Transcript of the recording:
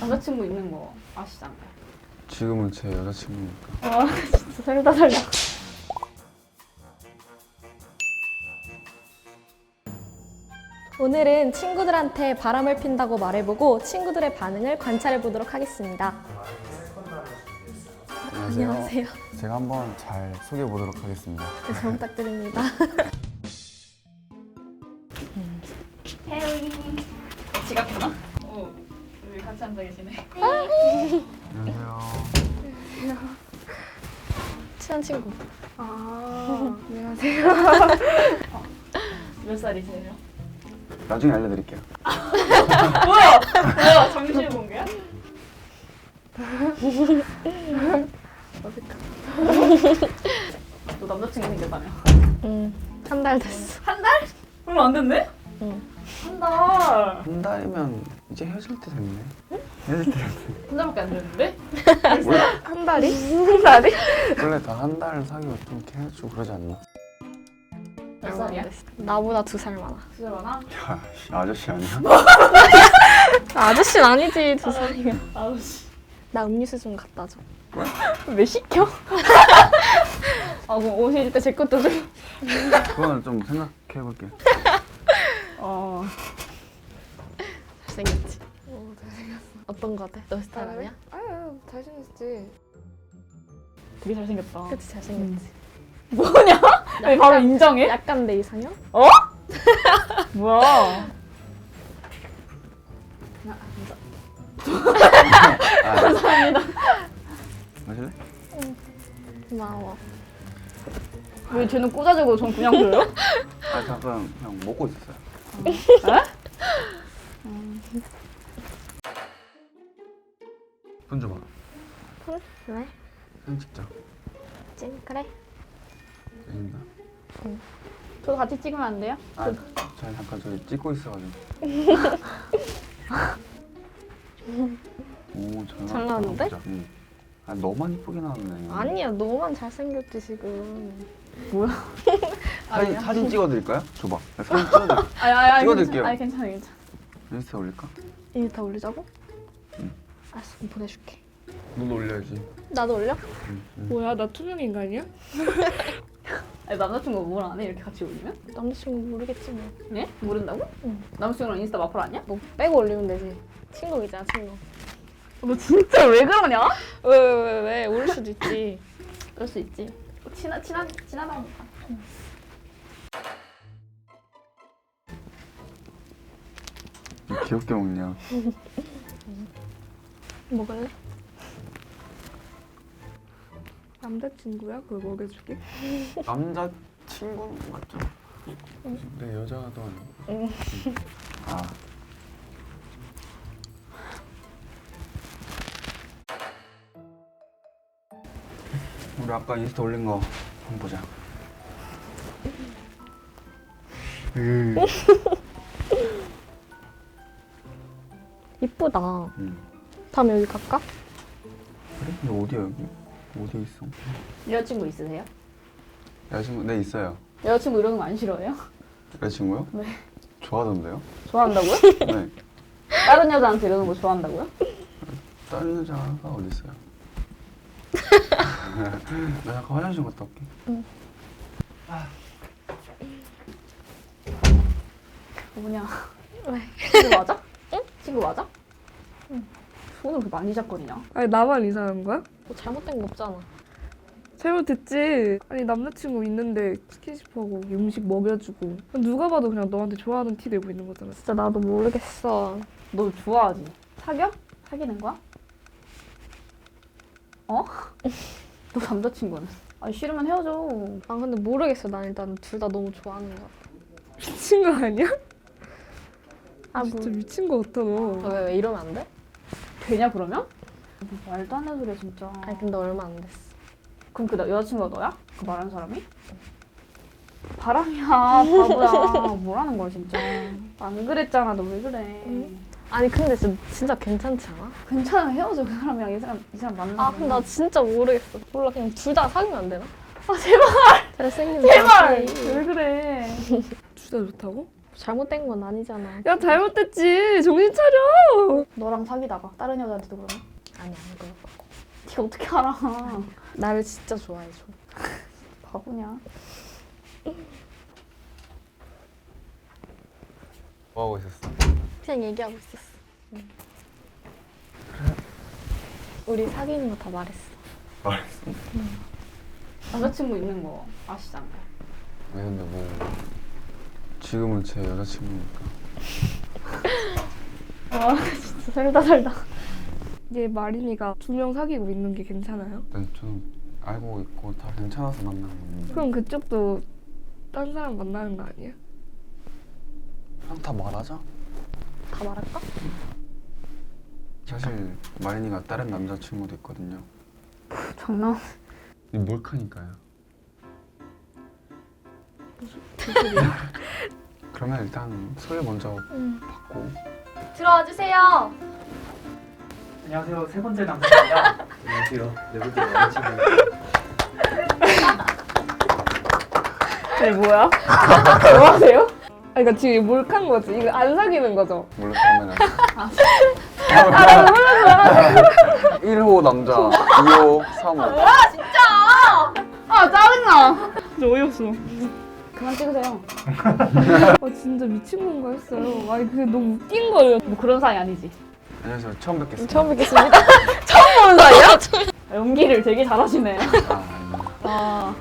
남자친구 있는 거 아시잖아요. 지금은 제 여자친구니까. 아 진짜 살다 살다. 오늘은 친구들한테 바람을 핀다고 말해보고 친구들의 반응을 관찰해 보도록 하겠습니다. 안녕하세요. 안녕하세요. 제가 한번 잘 소개해 보도록 하겠습니다. 네, 잘 부탁드립니다. 해리. 지갑구나. 어, 여기 같이 앉아 계시네. 안녕하세요. 친한 친구. 아, 안녕하세요. 어, 몇 살이세요? 나중에 알려드릴게요. 뭐야? 뭐야? 잠실 공개야? 어색하. 너 남자친구 생겼다며? 응. 한 달 됐어. 한 달? 얼마 안 됐네? 응. 한 달. 한 달이면 이제 헤어질 때 됐네. 헤어질 때 됐네. 한 달밖에 안 됐는데? 원래, 한 달이? 한 달이? 원래 다 한 달 사귀고 좀 이렇게 헤어지고 그러지 않나? 몇 살이야? 나보다 두 살 많아. 두살 많아? 야, 씨, 아저씨 아니야? 아저씨는 아니지, 두 살이면. 아우 씨. 나 음료수 좀 갖다 줘. 왜 시켜? 아 그럼 오실 때 제 것도 좀. 그거는 좀 생각해 볼게. 어. 잘생겼지? 어, 잘생겼어. 어떤 거 같아? 너 스타일 아니야? 아유 잘생겼지. 되게 잘생겼다. 그치, 잘생겼지. 뭐냐? 왜 바로 인정해? 약간 내 이상형? 뭐야? 아, 감사합니다. 마실래? 고마워. 왜 쟤는 꽂아주고 전 그냥 줘요? 아, 잠깐 그냥 먹고 있었어요. 손 줘봐. 왜? 사진 찍자. 찐, 그래. 됩니다. 저도 같이 찍으면 안 돼요? 아, 저 잠깐 저기 찍고 있어가지고. 오, 잘, 잘 나왔는데? 응. 아, 너만 이쁘게 나왔네. 아니야, 너만 잘생겼지, 지금. 사진, 사진 찍어드릴까요? 줘봐. 나 사진 찍어드릴게요. 아니 아니 아니 찍어드릴게요. 괜찮아. 아니 괜찮아 괜찮아. 인스타 올릴까? 인스타 올리자고? 응. 알았어, 그럼 보내줄게. 너도 올려야지. 나도 올려? 응, 응. 뭐야 나 투명 인간이야? 아니, 남자친구 뭘안 해? 이렇게 같이 올리면? 남자친구 모르겠지 뭐. 네? 모른다고? 응. 남자친구랑 인스타 마플 아니야? 뭐 빼고 올리면 되지. 친구이잖아, 친구. 너 진짜 왜 그러냐? 왜, 왜, 왜, 왜? 올릴 수도 있지. 그럴 수 있지. 친하 친한 친하다니까. 귀엽게 먹냐? 먹을래? 남자친구야? 그걸 먹여줄게. 남자 친구 맞죠? 내 여자도 아니고. 응. 아. 우리 아까 인스타 올린 거 한번 보자. 으. 이쁘다. 응. 다음에 여기 갈까? 그래? 근데 어디야 여기? 어디에 있어? 여자친구 있으세요? 여자친구 네 있어요. 여자친구 이러는 거 안 싫어해요? 여자친구요? 네. 좋아하던데요? 좋아한다고요? 네. 다른 여자한테 이러는 거 좋아한다고요? 다른 여자가 어디 있어요? 나 잠깐 화장실 갔다 올게. 뭐냐? 왜? 맞아? 응? 친구 맞아? 응. 손을 그렇게 많이 잡거든요. 아니 나만 이상한 거야? 뭐 잘못된 거 없잖아. 잘못됐지. 아니 남자친구 있는데 스킨십하고 음식 먹여주고 누가 봐도 그냥 너한테 좋아하는 티 내고 있는 거잖아. 진짜 나도 모르겠어. 너 좋아하지? 사겨? 사귀는 거야? 어? 너 남자친구는? 아니 싫으면 헤어져. 아 근데 모르겠어. 난 일단 둘 다 너무 좋아하는 거 같아. 미친 거 아니야? 아 뭐. 진짜 미친 거 같아 너. 왜, 왜 이러면 안 돼? 되냐 그러면? 말도 안 되는 소리야 진짜. 아니 근데 얼마 안 됐어. 그럼 그 나- 여자친구가 너야? 그 말하는 사람이? 바람이야 바보야 뭐라는 거야 진짜 안 그랬잖아 너 왜 그래 응? 아니 근데 진짜, 진짜 괜찮지 않아? 괜찮아 헤어져 그 사람이랑 이 사람 이 사람 만나 아 근데 나 진짜 모르겠어. 몰라 그냥 둘 다 사귀면 안 되나? 아 제발 잘생긴 제발. 왜 그래 둘다 좋다고? 잘못된 건 아니잖아. 야 잘못됐지 정신 차려 너랑 사귀다가 다른 여자한테도 그러나? 아니 안 그럴 거고. 네가 어떻게 알아? 나를 진짜 좋아해줘. 바보냐? 뭐 하고 있었어? 그냥 얘기하고 있었어. 우리 사귀는 거 다 말했어. 말했어. 남자친구 있는 거 아시잖아요. 왜 근데 뭐 지금은 제 여자친구니까. 와 진짜 살다 살다. 이제 마린이가 두 명 사귀고 있는 게 괜찮아요? 네, 저는 알고 있고 다 괜찮아서 만나고 있는데 그럼 그쪽도 딴 사람 만나는 거 아니야? 그냥 다 말하자. 다 말할까? 사실 마린이가 다른 남자친구도 있거든요. 장난. 이 몰카니까요. 그러면 일단 소개 먼저 받고 들어와 주세요. 안녕하세요. 세 번째 남자입니다. 안녕하세요. 네 번째 남자친구. 네 뭐야? 뭐 하세요? 아 그러니까 지금 몰카인 거지 이거 안 사귀는 거죠? 몰카면 1호 남자, 2호, 3호. 아 짜증나. 진짜 어이없어. 그만 찍으세요. 아 진짜 미친 건가 했어요 아니 그게 너무 웃긴 거예요 뭐 그런 사이 아니지? 안녕하세요. 처음 뵙겠습니다. 처음 뵙겠습니다. 보는 사이야? 연기를 되게 잘하시네. 아, 아닙니다. 아